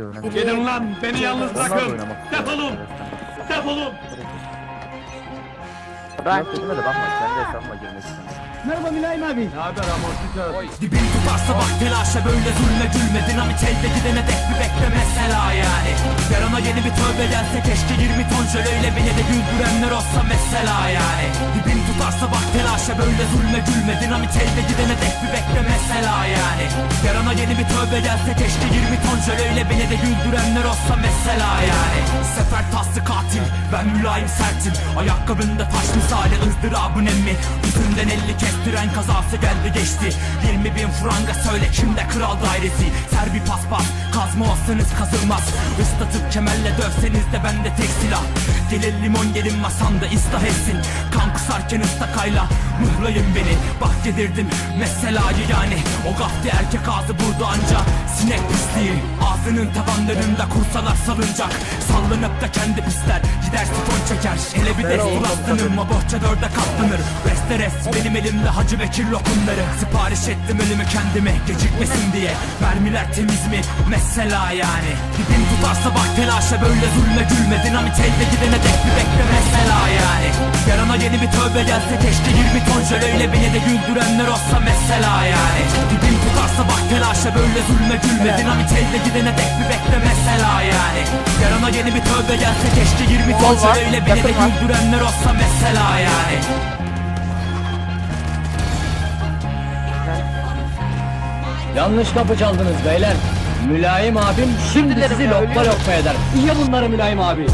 Gidin lan beni yalnız bırakın. Defolun. Defolun. Ben kendime de bakma kendi hesabıma girmek istiyorum. Merhaba Mülayim abi. Ne haber amortisör? Dibin tutarsa bak telaşa böyle zulme gülme Dinamit elde gidene dek bir bekle mesela yani Yarına yeni bir tövbe gelse keşke 20 ton jöleyle beni de güldürenler olsa mesela yani Tutarsa bak telaşa böyle zulme gülme. Dinamit elde gidene dek bir bekle mesela yani. Yarına yeni bir tövbe gelse keşke 20 ton jöleyle beni de güldürenler olsa mesela yani. Sefer taslı katil ben mülayim sertim. Ayakkabında taş misali ızdırabın emmi. Yüzünden elli kestiren kazası geldi geçti. 20 bin franga söyle kimde kral dairesi. Ser bir paspas kazma olsanız kazılmaz Islatıp kemerle dövseniz de bende tek silah. Gelin limon gelin masamda ıslah etsin Kusarken ıstakayla mıhlayın beni. Bak yedirdim meselayı yani. O gafti erkek ağzı burada anca. Sinek pisliği ağzının tabanlarında kursalar salınacak. Sallanıp da kendi pisler gider sifon çeker. Hele bir destur aslanım o bohça dörde katlanır. Resteres benim elimde Hacı Bekir lokumları. Sipariş ettim ölümü kendime gecikmesin diye. Mermiler temiz mi? Mesela yani. Dibin tutarsa bak telaşa böyle zulme gülme. Dinamit elde gidene dek Yarına yeni bir tövbe gelse keşke 20 ton jöleyle beni de güldürenler olsa mesela yani. Dibin tutarsa bak telaşa böyle zulme gülme. Dinamit elde gidene dek bir bekle mesela yani. Yarına yeni bir tövbe gelse keşke 20 ton jöleyle beni de güldürenler olsa mesela yani. Yanlış kapı çaldınız beyler. Mülayim abim şimdi sizi lokma lokma eder. İyi bunları Mülayim abi.